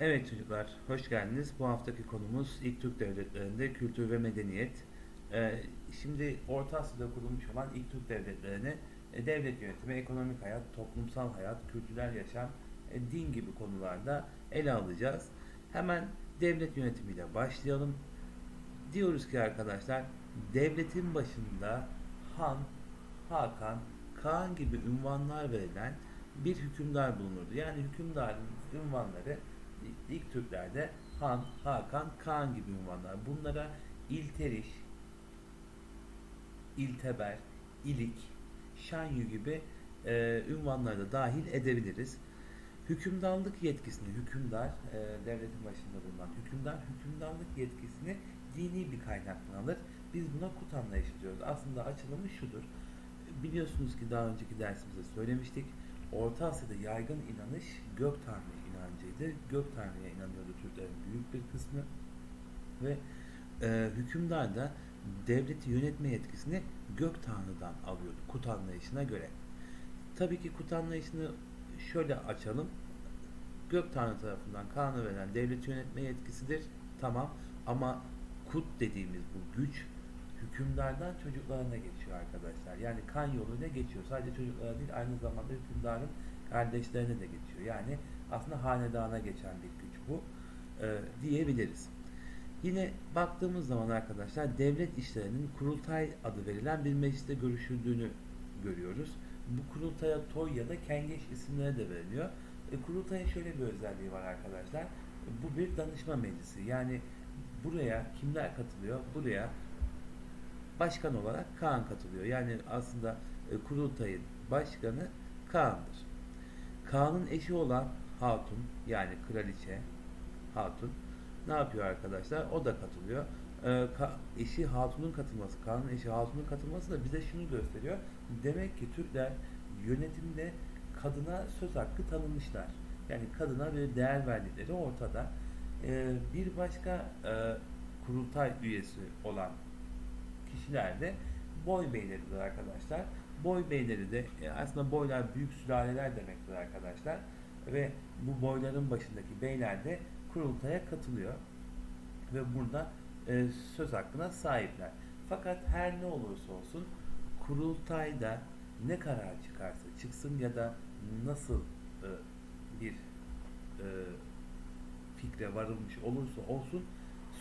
Evet çocuklar, hoş geldiniz. Bu haftaki konumuz ilk Türk devletlerinde kültür ve medeniyet. Ee, şimdi Orta Asya'da kurulmuş olan ilk Türk devletlerini e, devlet yönetimi, ekonomik hayat, toplumsal hayat, kültürel yaşam, e, din gibi konularda ele alacağız. Hemen devlet yönetimiyle başlayalım. Diyoruz ki arkadaşlar, devletin başında Han, Hakan, Kaan gibi ünvanlar verilen bir hükümdar bulunurdu. Yani hükümdarın ünvanları ilk Türklerde Han, Hakan, Kaan gibi ünvanlar. Bunlara İlteriş, İlteber, İlik, Şanyu gibi e, ünvanları da dahil edebiliriz. Hükümdarlık yetkisini hükümdar, e, devletin başında bulunan hükümdar, hükümdarlık yetkisini dini bir kaynaktan alır. Biz buna kut anlayışı diyoruz. Aslında açılımı şudur. Biliyorsunuz ki daha önceki dersimizde söylemiştik. Orta Asya'da yaygın inanış gök tanrı inancıydı. Gök tanrıya inanıyordu Türklerin büyük bir kısmı. Ve e, hükümdar da devleti yönetme yetkisini gök tanrıdan alıyordu kut anlayışına göre. Tabii ki kut anlayışını şöyle açalım. Gök tanrı tarafından kanı verilen devleti yönetme yetkisidir. Tamam ama kut dediğimiz bu güç hükümdardan çocuklarına geçiyor arkadaşlar. Yani kan yoluyla geçiyor. Sadece çocuklara değil aynı zamanda hükümdarın kardeşlerine de geçiyor. Yani aslında hanedana geçen bir güç bu e, diyebiliriz. Yine baktığımız zaman arkadaşlar devlet işlerinin kurultay adı verilen bir mecliste görüşüldüğünü görüyoruz. Bu kurultaya toy ya da kengeç isimleri de veriliyor. E, kurultayın şöyle bir özelliği var arkadaşlar. Bu bir danışma meclisi. Yani buraya kimler katılıyor? Buraya başkan olarak Kaan katılıyor. Yani aslında e, kurultayın başkanı Kaan'dır. Kaan'ın eşi olan Hatun yani kraliçe Hatun ne yapıyor arkadaşlar? O da katılıyor. Ee, ka- eşi Hatun'un katılması, Kaan'ın eşi Hatun'un katılması da bize şunu gösteriyor. Demek ki Türkler yönetimde kadına söz hakkı tanımışlar. Yani kadına bir değer verdikleri ortada. Ee, bir başka e, kurultay üyesi olan kişiler de boy beyleridir arkadaşlar. Boy beyleri de e, aslında boylar büyük sülaleler demektir arkadaşlar. Ve bu boyların başındaki beyler de kurultaya katılıyor. Ve burada e, söz hakkına sahipler. Fakat her ne olursa olsun kurultayda ne karar çıkarsa çıksın ya da nasıl e, bir e, fikre varılmış olursa olsun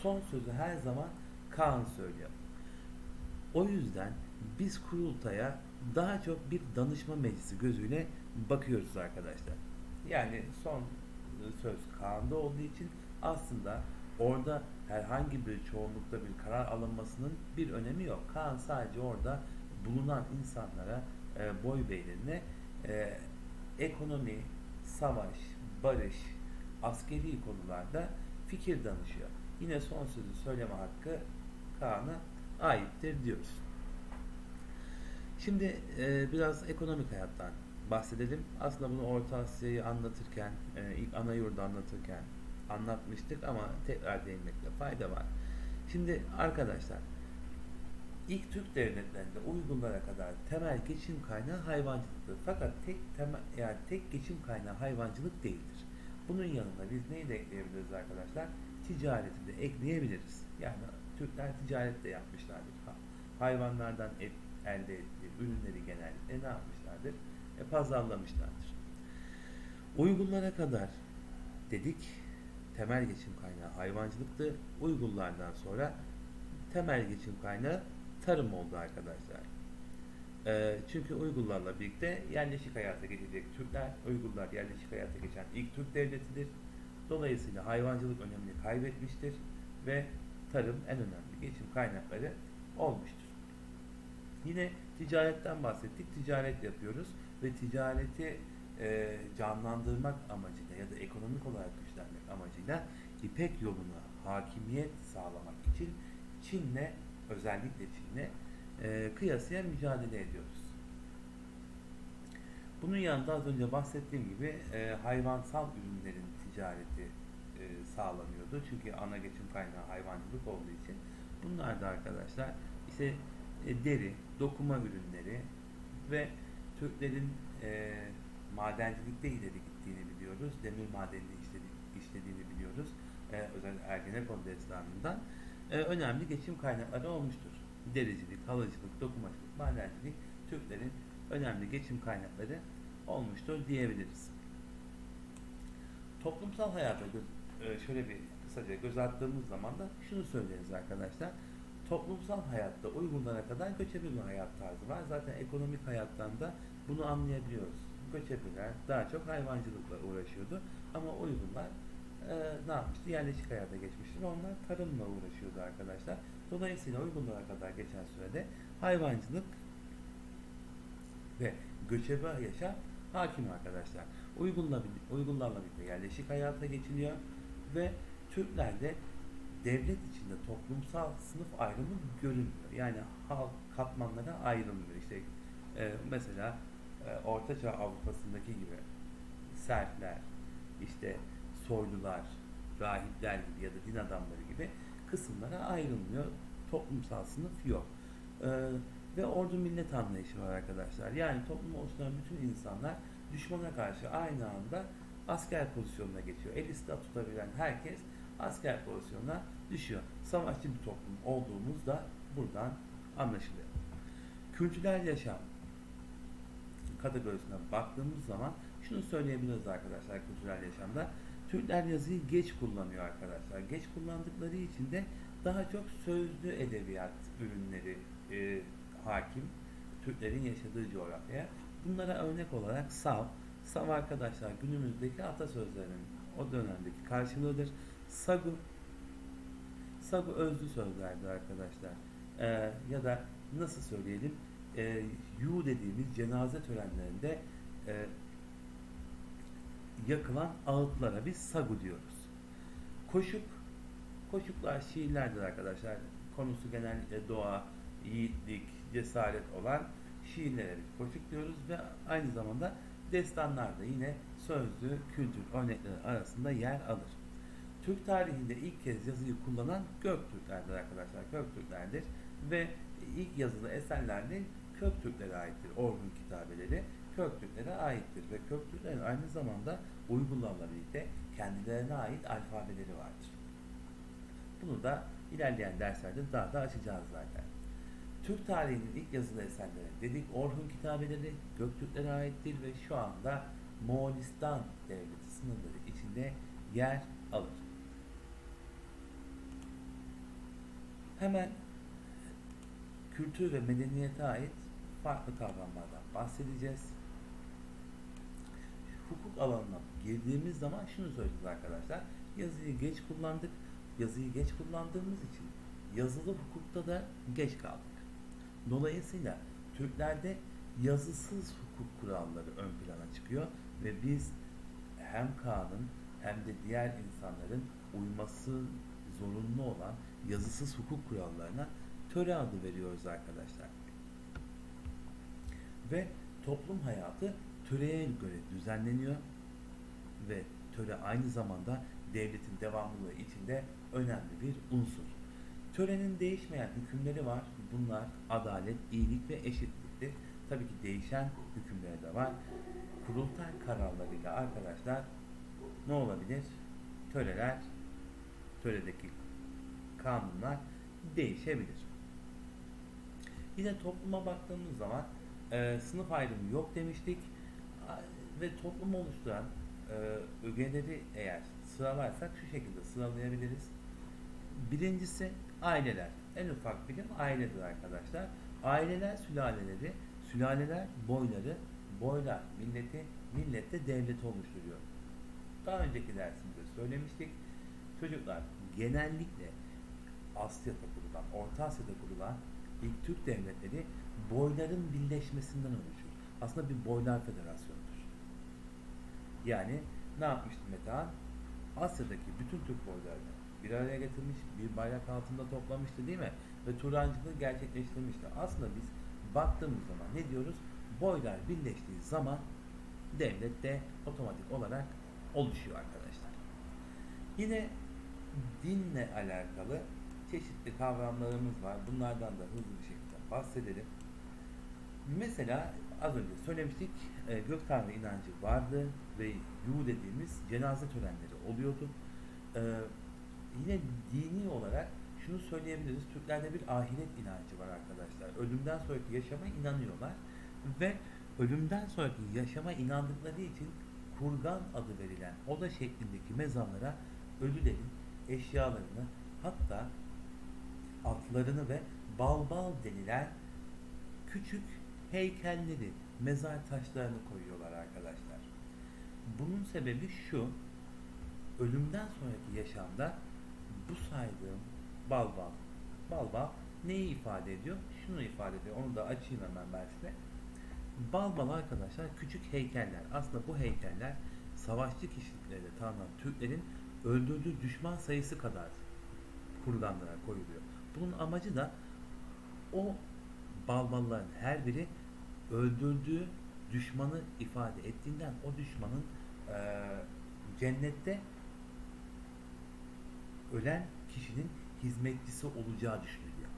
son sözü her zaman Kaan söylüyor. O yüzden biz kurultaya daha çok bir danışma meclisi gözüyle bakıyoruz arkadaşlar. Yani son söz Kaan'da olduğu için aslında orada herhangi bir çoğunlukta bir karar alınmasının bir önemi yok. Kaan sadece orada bulunan insanlara, e, boy beylerine e, ekonomi, savaş, barış, askeri konularda fikir danışıyor. Yine son sözü söyleme hakkı Kaan'a aittir diyoruz. Şimdi e, biraz ekonomik hayattan bahsedelim. Aslında bunu Orta Asya'yı anlatırken, e, ilk ana yurdu anlatırken anlatmıştık ama tekrar değinmekte fayda var. Şimdi arkadaşlar, ilk Türk devletlerinde Uygurlara kadar temel geçim kaynağı hayvancılıktır. Fakat tek temel, yani tek geçim kaynağı hayvancılık değildir. Bunun yanında biz neyi de ekleyebiliriz arkadaşlar? Ticareti de ekleyebiliriz. Yani Türkler ticaret de yapmışlardır. Hayvanlardan et elde ettiği ürünleri genellikle ne yapmışlardır? E, pazarlamışlardır. Uygurlara kadar dedik temel geçim kaynağı hayvancılıktı. Uygurlardan sonra temel geçim kaynağı tarım oldu arkadaşlar. E, çünkü Uygurlarla birlikte yerleşik hayata geçecek Türkler, Uygurlar yerleşik hayata geçen ilk Türk devletidir. Dolayısıyla hayvancılık önemini kaybetmiştir ve tarım en önemli geçim kaynakları olmuştur. Yine ticaretten bahsettik. Ticaret yapıyoruz ve ticareti e, canlandırmak amacıyla ya da ekonomik olarak güçlenmek amacıyla İpek yoluna hakimiyet sağlamak için Çin'le özellikle Çin'le e, kıyasıya mücadele ediyoruz. Bunun yanında az önce bahsettiğim gibi e, hayvansal ürünlerin ticareti e, sağlanıyordu. Çünkü ana geçim kaynağı hayvancılık olduğu için. Bunlar da arkadaşlar işte e, deri, dokuma ürünleri ve Türklerin e, madencilikte ileri gittiğini biliyoruz. Demir madenini işledik, işlediğini biliyoruz. E, özellikle Ergenekon destanından e, önemli geçim kaynakları olmuştur. Dericilik, halıcılık, dokumacılık, madencilik Türklerin önemli geçim kaynakları olmuştur diyebiliriz. Toplumsal hayata şöyle bir kısaca göz attığımız zaman da şunu söyleriz arkadaşlar. Toplumsal hayatta uygunlara kadar göçebe bir hayat tarzı var. Zaten ekonomik hayattan da bunu anlayabiliyoruz. Göçebeler daha çok hayvancılıkla uğraşıyordu. Ama uygunlar e, ne yapmıştı? Yerleşik hayata geçmişti. Onlar tarımla uğraşıyordu arkadaşlar. Dolayısıyla uygunlara kadar geçen sürede hayvancılık ve göçebe yaşam hakim arkadaşlar. Uygunla, uygunlarla birlikte yerleşik hayata geçiliyor ve Türklerde devlet içinde toplumsal sınıf ayrımı görünmüyor. Yani halk katmanlara ayrılmıyor. İşte e, mesela e, Ortaçağ Avrupa'sındaki gibi serfler, işte soylular, rahipler gibi ya da din adamları gibi kısımlara ayrılmıyor. Toplumsal sınıf yok. E, ve ordu millet anlayışı var arkadaşlar. Yani toplumu oluşturan bütün insanlar düşmana karşı aynı anda asker pozisyonuna geçiyor. El silah tutabilen herkes asker pozisyonuna düşüyor. Savaşçı bir toplum olduğumuz da buradan anlaşılıyor. Kültürel yaşam kategorisine baktığımız zaman şunu söyleyebiliriz arkadaşlar kültürel yaşamda. Türkler yazıyı geç kullanıyor arkadaşlar. Geç kullandıkları için de daha çok sözlü edebiyat ürünleri e, hakim. Türklerin yaşadığı coğrafyaya. Bunlara örnek olarak sav. Sav arkadaşlar günümüzdeki atasözlerinin o dönemdeki karşılığıdır. Sagu Sagu özlü sözlerdir arkadaşlar. Ee, ya da nasıl söyleyelim e, yu dediğimiz cenaze törenlerinde e, yakılan ağıtlara biz sagu diyoruz. Koşuk koşuklar şiirlerdir arkadaşlar. Konusu genellikle doğa, yiğitlik, cesaret olan şiirlere biz koşuk diyoruz ve aynı zamanda destanlarda yine sözlü kültür örnekleri arasında yer alır. Türk tarihinde ilk kez yazıyı kullanan Göktürklerdir arkadaşlar. Göktürklerdir ve ilk yazılı eserlerde Köktürklere aittir. Orhun kitabeleri Köktürklere aittir ve Köktürklerin aynı zamanda Uygurlarla birlikte kendilerine ait alfabeleri vardır. Bunu da ilerleyen derslerde daha da açacağız zaten. Türk tarihinin ilk yazılı eserleri dedik Orhun kitabeleri Göktürklere aittir ve şu anda Moğolistan devleti sınırları içinde yer alır. Hemen kültür ve medeniyete ait farklı kavramlardan bahsedeceğiz. Hukuk alanına girdiğimiz zaman şunu söyleyeceğiz arkadaşlar. Yazıyı geç kullandık. Yazıyı geç kullandığımız için yazılı hukukta da geç kaldık. Dolayısıyla Türklerde yazısız hukuk kuralları ön plana çıkıyor ve biz hem kanun hem de diğer insanların uyması zorunlu olan yazısız hukuk kurallarına töre adı veriyoruz arkadaşlar. Ve toplum hayatı töreye göre düzenleniyor ve töre aynı zamanda devletin devamlılığı içinde önemli bir unsur. Törenin değişmeyen hükümleri var. Bunlar adalet, iyilik ve eşitliktir. Tabii ki değişen hükümleri de var. Kurultay kararlarıyla arkadaşlar ne olabilir? Töreler, töredeki kanunlar değişebilir. Yine topluma baktığımız zaman e, sınıf ayrımı yok demiştik ve toplumu oluşturan e, ögeleri eğer sıralarsak şu şekilde sıralayabiliriz. Birincisi aileler. En ufak birim ailedir arkadaşlar. Aileler sülaleleri, sülaleler boyları, boylar milleti, millet de devleti oluşturuyor. Daha önceki dersimizde söylemiştik. Çocuklar genellikle Asya'da kurulan, Orta Asya'da kurulan ilk Türk devletleri boyların birleşmesinden oluşur. Aslında bir boylar federasyonudur. Yani ne yapmıştı Metehan? Asya'daki bütün Türk boylarını bir araya getirmiş, bir bayrak altında toplamıştı değil mi? Ve Turancılığı gerçekleştirmişti. Aslında biz baktığımız zaman ne diyoruz? Boylar birleştiği zaman devlet de otomatik olarak oluşuyor arkadaşlar. Yine dinle alakalı çeşitli kavramlarımız var. Bunlardan da hızlı bir şekilde bahsedelim. Mesela az önce söylemiştik e, gök tanrı inancı vardı ve yu dediğimiz cenaze törenleri oluyordu. E, yine dini olarak şunu söyleyebiliriz. Türklerde bir ahiret inancı var arkadaşlar. Ölümden sonraki yaşama inanıyorlar ve ölümden sonraki yaşama inandıkları için kurgan adı verilen oda şeklindeki mezarlara ölülerin eşyalarını hatta atlarını ve balbal denilen küçük heykelleri, mezar taşlarını koyuyorlar arkadaşlar. Bunun sebebi şu, ölümden sonraki yaşamda bu saydığım balbal, balbal neyi ifade ediyor? Şunu ifade ediyor, onu da açayım hemen ben size. Balbal arkadaşlar küçük heykeller. Aslında bu heykeller savaşçı kişiliklerde tanınan Türklerin öldürdüğü düşman sayısı kadar kurganlara koyuluyor. Bunun amacı da o balbalların her biri öldürdüğü düşmanı ifade ettiğinden o düşmanın eee, cennette ölen kişinin hizmetçisi olacağı düşünülüyor.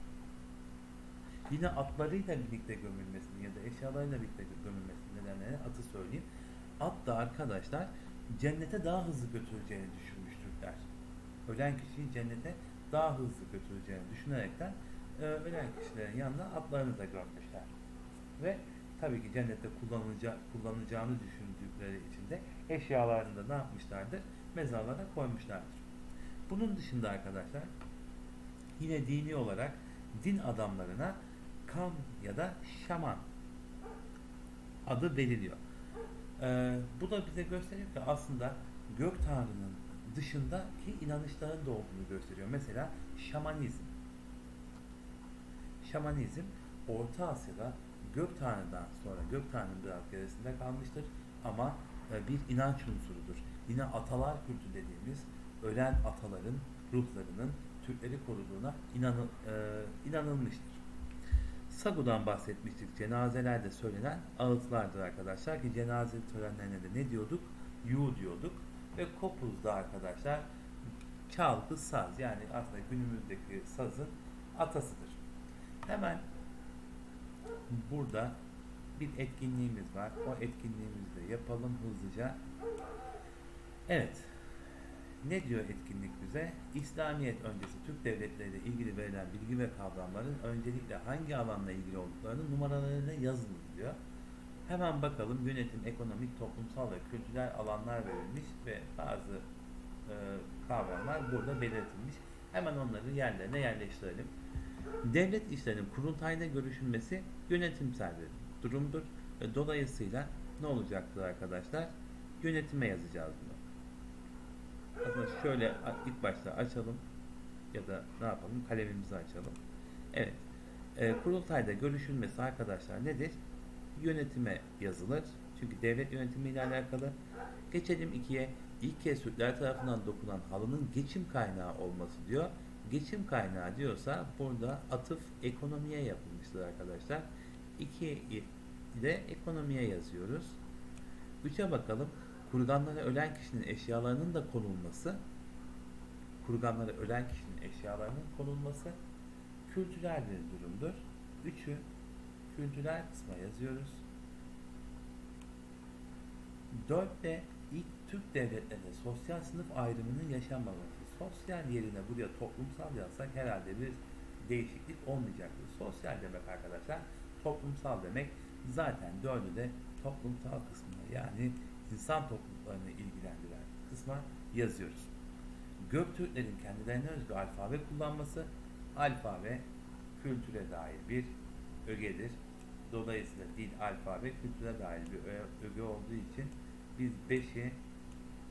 Yine atlarıyla birlikte gömülmesini ya da eşyalarıyla birlikte gömülmesinin nedenlerini atı söyleyeyim. At da arkadaşlar cennete daha hızlı götüreceğini düşünmüş Türkler. Ölen kişiyi cennete daha hızlı götüreceğini düşünerekten e, ölen kişilerin yanına atlarını da gömmüşler. Ve tabii ki cennette kullanılacağı, kullanacağını düşündükleri için de eşyalarını da ne yapmışlardır? Mezarlara koymuşlardır. Bunun dışında arkadaşlar yine dini olarak din adamlarına kan ya da şaman adı veriliyor. Ee, bu da bize gösteriyor ki aslında gök tanrının dışındaki inanışların da olduğunu gösteriyor. Mesela şamanizm. Şamanizm Orta Asya'da gök tanrıdan sonra gök tanrının biraz gerisinde kalmıştır ama e, bir inanç unsurudur. Yine atalar kültü dediğimiz ölen ataların ruhlarının Türkleri koruduğuna inanı, e, inanılmıştır. Sagu'dan bahsetmiştik. Cenazelerde söylenen ağıtlardır arkadaşlar ki cenaze törenlerine de ne diyorduk? Yu diyorduk. Ve kopuzda arkadaşlar çalgı saz yani aslında günümüzdeki sazın atasıdır. Hemen burada bir etkinliğimiz var. O etkinliğimizi de yapalım hızlıca. Evet. Ne diyor etkinlik bize? İslamiyet öncesi Türk devletleriyle ilgili verilen bilgi ve kavramların öncelikle hangi alanla ilgili olduklarını numaralarıyla yazın diyor. Hemen bakalım yönetim, ekonomik, toplumsal ve kültürel alanlar verilmiş ve bazı e, kavramlar burada belirtilmiş. Hemen onları yerlerine yerleştirelim. Devlet işlerinin kurultayda görüşülmesi yönetimsel bir durumdur dolayısıyla ne olacaktır arkadaşlar? Yönetime yazacağız bunu. Aslında şöyle ilk başta açalım ya da ne yapalım kalemimizi açalım. Evet. E, kurultayda görüşülmesi arkadaşlar nedir? Yönetime yazılır. Çünkü devlet yönetimiyle alakalı. Geçelim ikiye. İlk kez Türkler tarafından dokunan halının geçim kaynağı olması diyor. Geçim kaynağı diyorsa burada atıf ekonomiye yapılmıştır arkadaşlar. 2 de ekonomiye yazıyoruz. 3'e bakalım. Kurganlara ölen kişinin eşyalarının da konulması. Kurganlara ölen kişinin eşyalarının konulması kültürel bir durumdur. Üçü kültürel kısma yazıyoruz. Dört de ilk Türk devletlerinde sosyal sınıf ayrımının yaşanmaması. Sosyal yerine buraya toplumsal yazsak herhalde bir değişiklik olmayacaktır. Sosyal demek arkadaşlar toplumsal demek. Zaten dördü de toplumsal kısmına yani insan topluluklarını ilgilendiren kısma yazıyoruz. Göktürklerin kendilerine özgü alfabe kullanması, alfabe kültüre dair bir ögedir. Dolayısıyla dil, alfabe kültüre dair bir öge olduğu için biz beşi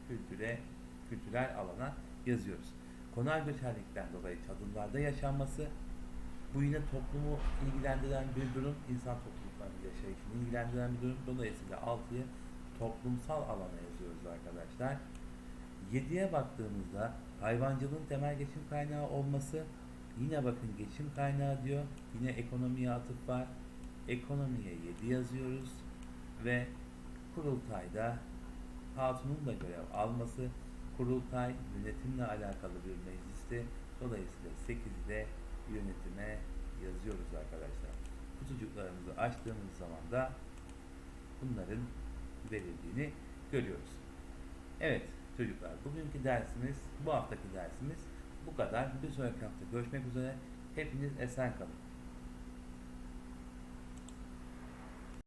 kültüre, kültürel alana yazıyoruz. Konal göçerlikten dolayı çadırlarda yaşanması, bu yine toplumu ilgilendiren bir durum, insan topluluklarının yaşayışını ilgilendiren bir durum. Dolayısıyla 6'yı toplumsal alana yazıyoruz arkadaşlar. 7'ye baktığımızda hayvancılığın temel geçim kaynağı olması yine bakın geçim kaynağı diyor. Yine ekonomiye atıf var. Ekonomiye 7 yazıyoruz ve kurultayda hatunun da görev alması kurultay yönetimle alakalı bir meclisti. Dolayısıyla 8'de yönetime yazıyoruz arkadaşlar. Kutucuklarımızı açtığımız zaman da bunların verildiğini görüyoruz. Evet çocuklar bugünkü dersimiz bu haftaki dersimiz bu kadar. Bir sonraki hafta görüşmek üzere. Hepiniz esen kalın.